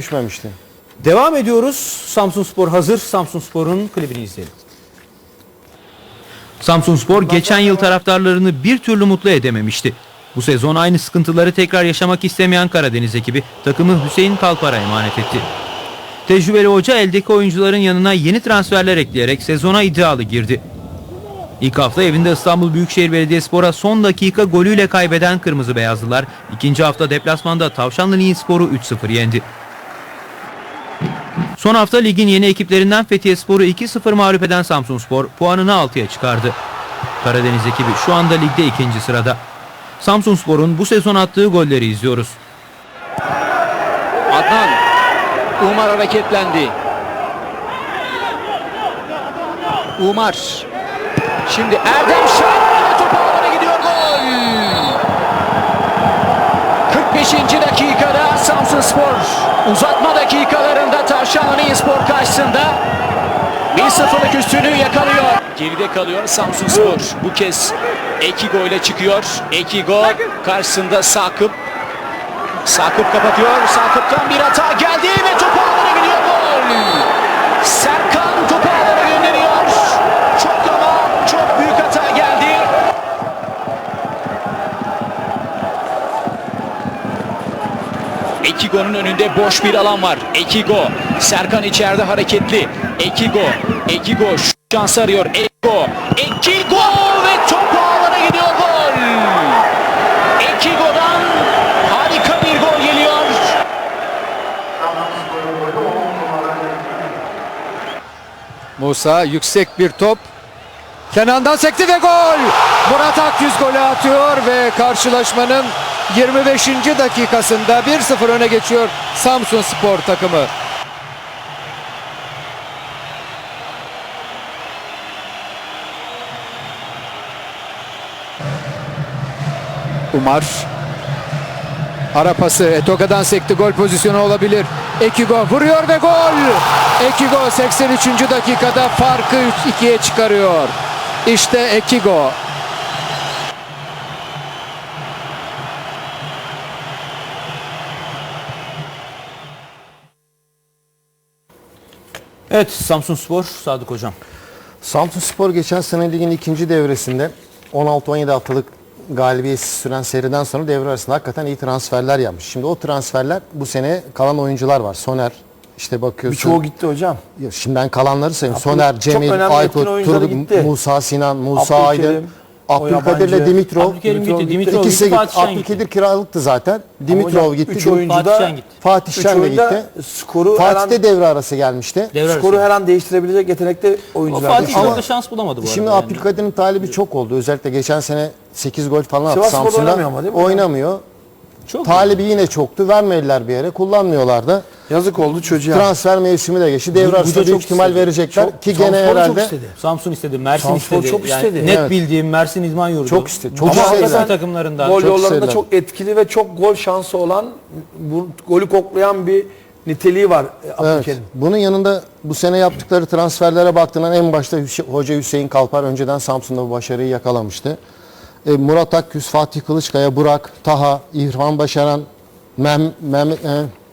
düşmemişti. Devam ediyoruz. Samsun Spor hazır. Samsun Spor'un klibini izleyelim. Samsun Spor geçen yıl taraftarlarını bir türlü mutlu edememişti. Bu sezon aynı sıkıntıları tekrar yaşamak istemeyen Karadeniz ekibi takımı Hüseyin Kalpar'a emanet etti. Tecrübeli hoca eldeki oyuncuların yanına yeni transferler ekleyerek sezona iddialı girdi. İlk hafta evinde İstanbul Büyükşehir Belediyespor'a son dakika golüyle kaybeden Kırmızı Beyazlılar, ikinci hafta deplasmanda Tavşanlı Spor'u 3-0 yendi. Son hafta ligin yeni ekiplerinden Fethiye Spor'u 2-0 mağlup eden Samsun Spor puanını 6'ya çıkardı. Karadeniz ekibi şu anda ligde ikinci sırada. Samsun Spor'un bu sezon attığı golleri izliyoruz. Adnan Umar hareketlendi. Umar. Şimdi Erdem Şahin topu alana gidiyor gol. 45. dakikada Samsun Spor uzatma dakikalarında Tavşanlı Spor karşısında 1-0'lık üstünlüğü yakalıyor. Geride kalıyor Samsun Spor. Bu kez Ekigo ile çıkıyor. Ekigo karşısında Sakıp Sakıp kapatıyor. Sakıp'tan bir hata geldi ve topu ağlara gidiyor gol. Serkan Ekigo'nun önünde boş bir alan var. Ekigo. Serkan içeride hareketli. Ekigo. Ekigo şu şansı arıyor. Ekigo. Ekigo ve topu ağlara gidiyor gol. Ekigo'dan harika bir gol geliyor. Musa yüksek bir top. Kenan'dan sekti ve gol. Murat Akyüz golü atıyor ve karşılaşmanın 25. dakikasında 1-0 öne geçiyor Samsun Spor takımı. Umar Ara pası Etoga'dan sekti gol pozisyonu olabilir. Ekigo vuruyor ve gol. Ekigo 83. dakikada farkı 2'ye çıkarıyor. İşte Ekigo. Evet Samsun Spor Sadık Hocam. Samsun Spor geçen sene ligin ikinci devresinde 16-17 haftalık galibiyetsiz süren seriden sonra devre arasında hakikaten iyi transferler yapmış. Şimdi o transferler bu sene kalan oyuncular var. Soner işte bakıyorsun. Birçoğu gitti hocam. Ya Şimdiden kalanları sayayım. Abdül- Soner, Cemil, Aykut, Turgut. Musa Sinan, Musa Aydın, Abdülkadir'le. Dimitrov. Abdülkerim gitti, gitti. Dimitrov İkisi gitti. Fatih. Abdülkadir kiralıktı zaten. Dimitrov gitti. üç oyuncu Fatih da- Şen gitti. Fatih Üç Şen de gitti. skoru Fatih de devre arası gelmişti. Devre skoru arası. her an değiştirebilecek yetenekte O oyuncular. Fatih çok da şans bulamadı bu arada. Şimdi yani. Abdülkadir'in talibi çok oldu. Özellikle geçen sene 8 gol falan attı Sivas Samsun'da. oynamıyor ama değil mi? Oynamıyor. Çok Talibi yine çoktu. Vermediler bir yere. Kullanmıyorlar da. Yazık oldu çocuğa. Transfer mevsimi de geçti. Devre arasında çok ihtimal istedi. verecekler. Çok- Ki Samsun gene çok herhalde istedi. Samsun istedi, Mersin Samsun istedi. çok Yani istedi. net Evet. bildiğim Mersin İdman Yurdu. Çok istedi. Çok Ama. Avrupa takımlarından. Gol Çok yollarında çok etkili ve çok gol şansı olan bu golü koklayan bir niteliği var e, Evet. Abdülkerim. Bunun yanında bu sene yaptıkları transferlere baktığında en başta Hüse- Hoca Hüseyin Kalpar önceden Samsun'da bu başarıyı yakalamıştı. E, Murat Akküz, Fatih Kılıçkaya, Burak, Taha, İrfan Başaran, Mem, Mem, e,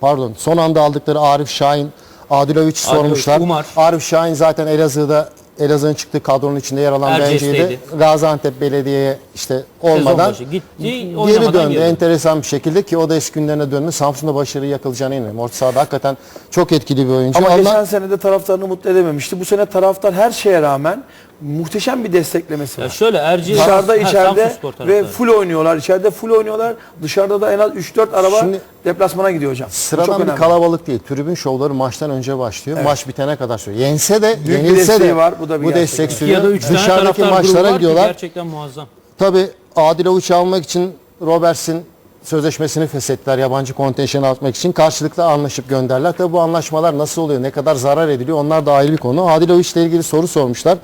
pardon son anda aldıkları Arif Şahin, Adiloviç sormuşlar. Umar. Arif Şahin zaten Elazığ'da Elazığ'ın çıktığı kadronun içinde yer alan benciydi. Gaziantep Belediye'ye işte olmadan gitti, geri döndü. geri döndü. Enteresan bir şekilde ki o da eski günlerine dönme. Samsun'da başarıyı yakalayacağına inanıyorum. Orta sahada hakikaten çok etkili bir oyuncu. Ama Allah- geçen sene de taraftarını mutlu edememişti. Bu sene taraftar her şeye rağmen muhteşem bir desteklemesi Ya var. şöyle Erciyes Dışarıda Ha, içeride ve full oynuyorlar. İçeride full oynuyorlar. Dışarıda da en az 3-4 araba Şimdi- deplasmana gidiyor hocam. Sıradan bir önemli. kalabalık değil. Tribün şovları maçtan önce başlıyor. Maç bitene kadar sürüyor. Yense de, Büyük yenilse de var. Bu da bir bu gerçek. destek sürüyor. ya da tane Dışarıdaki maçlara gidiyorlar. gerçekten muazzam. Tabii Adilovic'i almak için Roberts'in sözleşmesini feshettiler yabancı kontenjanı atmak için. Karşılıklı anlaşıp gönderler. Tabii bu anlaşmalar nasıl oluyor, ne kadar zarar ediliyor onlar da ayrı bir konu. Adilovic ile ilgili soru sormuşlar.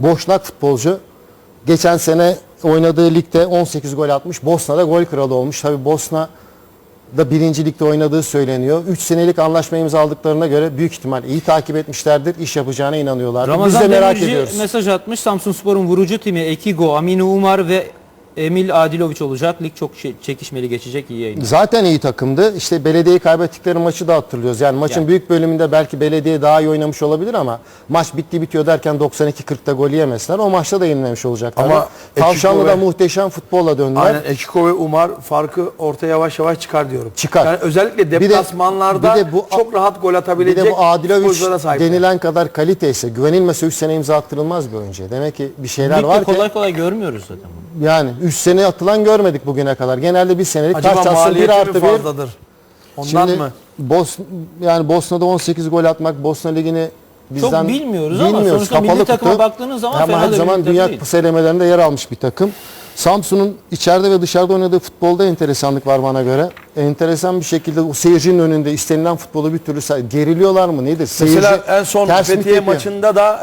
Boşnak futbolcu. Geçen sene oynadığı ligde 18 gol atmış. Bosna'da gol kralı olmuş. Tabii Bosna da birinci ligde oynadığı söyleniyor. 3 senelik anlaşma imzaladıklarına göre büyük ihtimal iyi takip etmişlerdir. İş yapacağına inanıyorlar. Biz Ramazan de merak Demirci ediyoruz. mesaj atmış. Samsun Spor'un vurucu timi Ekigo, Aminu Umar ve Emil Adiloviç olacak. Lig çok çekişmeli geçecek. iyi yayınlar. Zaten iyi takımdı. İşte belediyeyi kaybettikleri maçı da hatırlıyoruz. Yani maçın Yani. büyük bölümünde belki belediye daha iyi oynamış olabilir ama maç bitti bitiyor derken 92-40'ta gol yemezler. O maçta da yenilmemiş olacaklar. Ama Tavşanlı'da Ekiko ve- muhteşem futbolla döndüler. Aynen Ekiko ve Umar farkı ortaya yavaş yavaş çıkar diyorum. Çıkar. Yani özellikle de- deplasmanlarda bir de bu- çok rahat gol Bir atabilecek de bu sahip. denilen kadar kalite ise güvenilmese 3 sene imza attırılmaz bir oyuncuya. Demek ki bir şeyler Ligde var ki kolay kolay görmüyoruz zaten. bunu. Yani 3 sene atılan görmedik bugüne kadar. Genelde bir senelik Acaba taş çatsın 1 maliyeti mi artı 1. fazladır? Ondan Şimdi mı? Bos yani Bosna'da 18 gol atmak Bosna ligini bizden bilmiyoruz ama sonuçta milli kapalı takıma kutu. baktığınız zaman Ama fena bir zaman Dünya değil. Kupası elemelerinde yer almış bir takım. Samsun'un içeride ve dışarıda oynadığı futbolda enteresanlık var bana göre. Enteresan bir şekilde o seyircinin önünde istenilen futbolu bir türlü say- geriliyorlar mı nedir? Seyirci Mesela en son ters mi Fethiye tepiyor? maçında da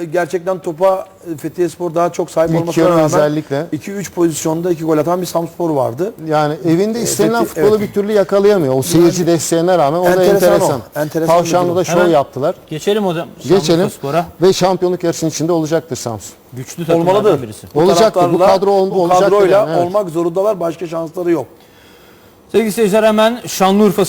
e, gerçekten topa e, Fethiye Spor daha çok sahip İlk olmasına yarı rağmen özellikle. 2-3 pozisyonda 2 gol atan bir Samspor vardı. Yani evinde istenilen Fethi- futbolu evet. bir türlü yakalayamıyor. O seyirci desteğine rağmen o da Enteresan o. enteresan. Enteresan bir Tavşanlı'da durum. şov Hemen yaptılar. Geçelim hocam. Geçelim Samsunspor'a. ve şampiyonluk yarışının içinde olacaktır Samsun. Güçlü takımlardan Olmalıdır. birisi. Bu Olacaktır. Bu taraftarla- kadro ol- bu olacaktır kadroyla yani, evet. olmak zorundalar. Başka şansları yok. Sevgili seyirciler hemen Şanlıurfa